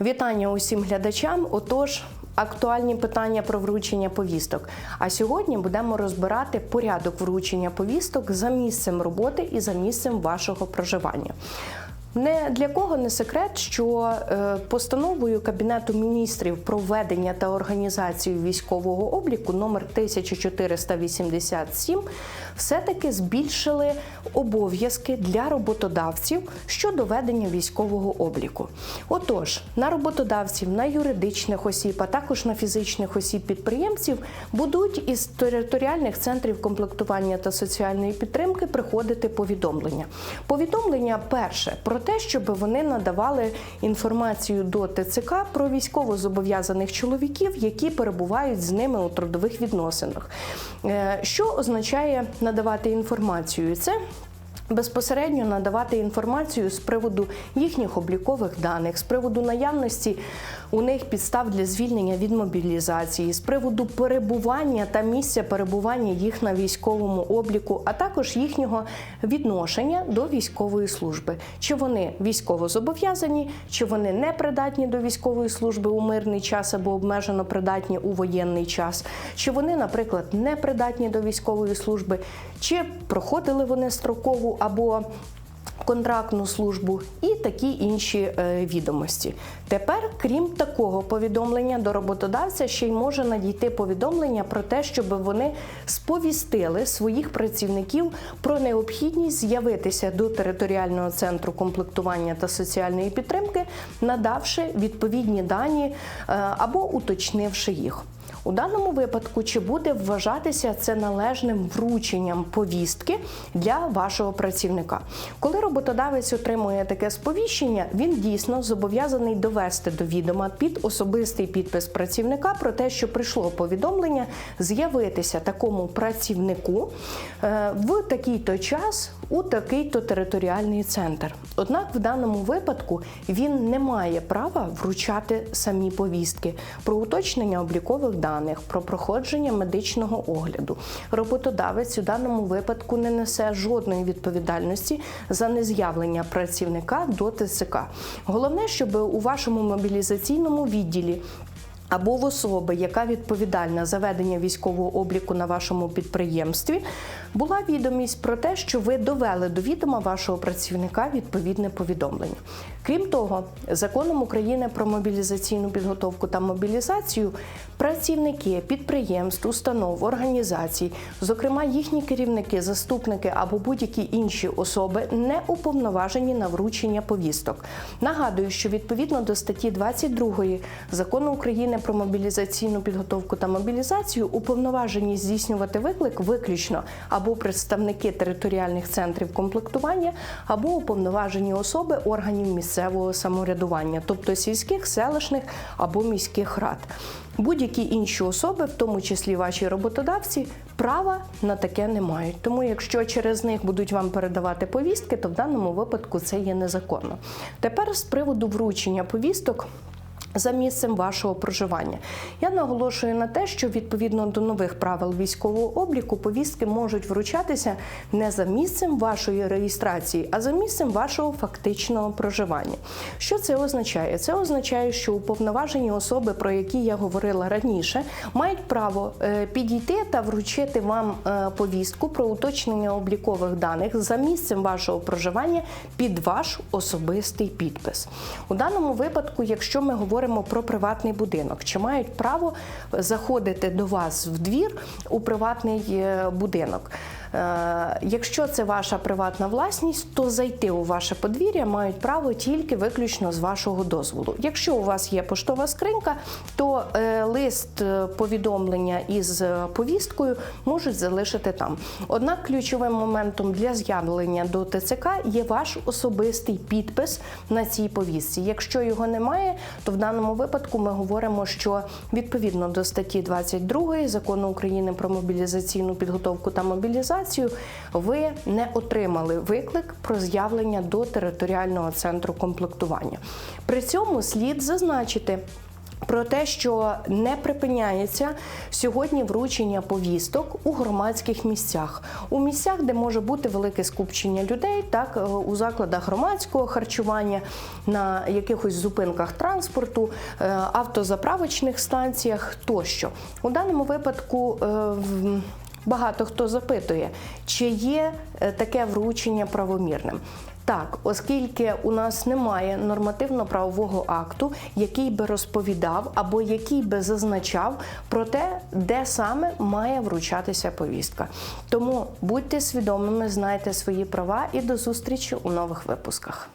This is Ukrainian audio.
Вітання усім глядачам. Отож, актуальні питання про вручення повісток. А сьогодні будемо розбирати порядок вручення повісток за місцем роботи і за місцем вашого проживання. Не для кого не секрет, що е, постановою Кабінету міністрів про введення та організацію військового обліку номер 1487 все-таки збільшили обов'язки для роботодавців щодо ведення військового обліку. Отож, на роботодавців, на юридичних осіб, а також на фізичних осіб підприємців будуть із територіальних центрів комплектування та соціальної підтримки приходити повідомлення. Повідомлення перше про те, щоб вони надавали інформацію до ТЦК про військовозобов'язаних чоловіків, які перебувають з ними у трудових відносинах. Е, Що означає надавати інформацію? Це Безпосередньо надавати інформацію з приводу їхніх облікових даних, з приводу наявності у них підстав для звільнення від мобілізації, з приводу перебування та місця перебування їх на військовому обліку, а також їхнього відношення до військової служби. Чи вони військово зобов'язані, чи вони не придатні до військової служби у мирний час або обмежено придатні у воєнний час, чи вони, наприклад, не придатні до військової служби, чи проходили вони строкову або контрактну службу і такі інші е, відомості. Тепер, крім такого повідомлення до роботодавця, ще й може надійти повідомлення про те, щоб вони сповістили своїх працівників про необхідність з'явитися до територіального центру комплектування та соціальної підтримки, надавши відповідні дані е, або уточнивши їх. У даному випадку чи буде вважатися це належним врученням повістки для вашого працівника? Коли роботодавець отримує таке сповіщення, він дійсно зобов'язаний довести до відома під особистий підпис працівника про те, що прийшло повідомлення з'явитися такому працівнику е, в такий-то час у такий-то територіальний центр. Однак в даному випадку він не має права вручати самі повістки про уточнення облікових даних, про проходження медичного огляду. Роботодавець у даному випадку не несе жодної відповідальності за нез'явлення працівника до ТСК. Головне, щоб у вашому мобілізаційному відділі або в особи, яка відповідальна за ведення військового обліку на вашому підприємстві, була відомість про те, що ви довели до відома вашого працівника відповідне повідомлення. Крім того, законом України про мобілізаційну підготовку та мобілізацію працівники підприємств, установ, організацій, зокрема їхні керівники, заступники або будь-які інші особи, не уповноважені на вручення повісток. Нагадую, що відповідно до статті 22 закону України про мобілізаційну підготовку та мобілізацію уповноважені здійснювати виклик виключно або представники територіальних центрів комплектування, або уповноважені особи органів місцевого самоврядування, тобто сільських, селищних або міських рад. Будь-які інші особи, в тому числі ваші роботодавці, права на таке не мають. Тому, якщо через них будуть вам передавати повістки, то в даному випадку це є незаконно. Тепер з приводу вручення повісток. За місцем вашого проживання я наголошую на те, що відповідно до нових правил військового обліку повістки можуть вручатися не за місцем вашої реєстрації, а за місцем вашого фактичного проживання. Що це означає? Це означає, що уповноважені особи, про які я говорила раніше, мають право е, підійти та вручити вам е, повістку про уточнення облікових даних за місцем вашого проживання під ваш особистий підпис. У даному випадку, якщо ми говоримо про приватний будинок, чи мають право заходити до вас в двір у приватний е, будинок? Е, Якщо це ваша приватна власність, то зайти у ваше подвір'я мають право тільки виключно з вашого дозволу. Якщо у вас є поштова скринька, то е, лист е, повідомлення із повісткою можуть залишити там. Однак ключовим моментом для з'явлення до ТЦК є ваш особистий підпис на цій повістці. Якщо його немає, то в даному випадку ми говоримо, що відповідно до статті 22 закону України про мобілізаційну підготовку та мобілізацію ви не отримали виклик про з'явлення до територіального центру комплектування. При цьому слід зазначити. Про те, що не припиняється сьогодні вручення повісток у громадських місцях, у місцях, де може бути велике скупчення людей, так е, у закладах громадського харчування, на якихось зупинках транспорту, е, автозаправочних станціях тощо. У даному випадку е, багато хто запитує, чи є е, таке вручення правомірним. Так, оскільки у нас немає нормативно-правового акту, який би розповідав або який би зазначав про те, де саме має вручатися повістка. Тому будьте свідомими, знайте свої права і до зустрічі у нових випусках.